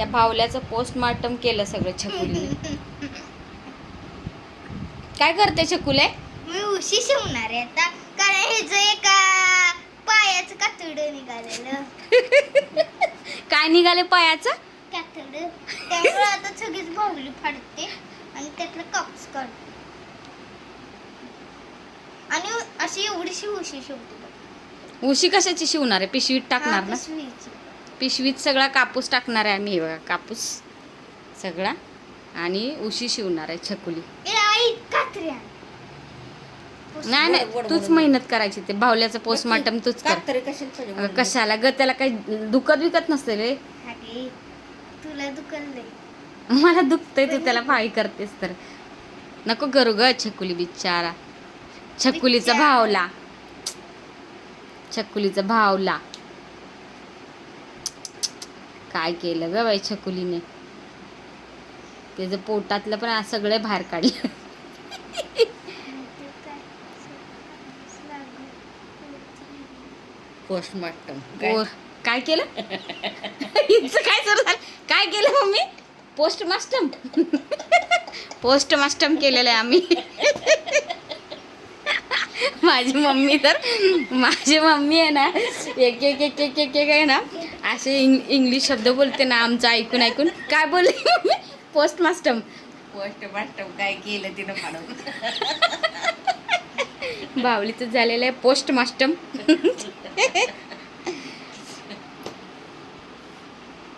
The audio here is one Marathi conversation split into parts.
त्या भावल्याचं पोस्टमार्टम केलं सगळं छकुलीने. काय करते छकुले? मी उशी शिवणार आहे आता. कारण हे जे एका पायाचं कातड निघालेलं. काय निघाले पायाचं? कातड. त्यामुळे आता सगळीच भावली फाडते आणि त्यातलं कापूस काढते. आणि अशी एवढीशी उशी शिवते बघ. उशी कशाची शिवणार आहे? पिशवीत टाकणार हा, ना? पिशवीची. पिशवीत सगळा कापूस टाकणार आहे आम्ही बघा कापूस सगळा. आणि उशी शिवणार आहे छकुली. नाही नाही तूच मेहनत करायची ते भावल्याचं पोस्टमार्टम तूच कर. तरी कशाला ग त्याला काही दुखत विकत नसते रे. तुला दुखलंय. मला दुखतंय तू त्याला फाळी करतेस तर. नको करू ग छकुली बिचारा छकुलीचा. भावला. छकुलीचा भावला. काय केलं ग बाई छकुलीने? त्याचं पोटातलं पण आज सगळं बाहेर काढलं. पोस्टमार्टम. पोर काय केलं? हिचं काय सुरू झालं? काय केलं mummy? Post mortem post mortem केलेलं आहे आम्ही. माझी मम्मी तर माझी मम्मी आहे ना एक एक एक एक एक एक आहे ना असे इंग इंग्लिश शब्द बोलते ना आमचं ऐकून ऐकून. काय बोलली मम्मी? पोस्ट मास्टम पोस्टमार्टम काय केलं तिनं म्हणून? बावलीचं झालेलं आहे पोस्ट मास्टम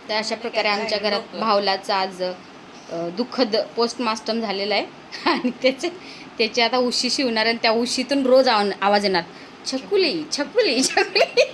तर अशा प्रकारे आमच्या घरात भावलाचं आज दुःखद पोस्टमास्टम झालेलं आहे. आणि त्याचे त्याचे आता उशी शिवणार आणि त्या उशीतून रोज आव- आवाज येणार. छकुली छकुली छकुली.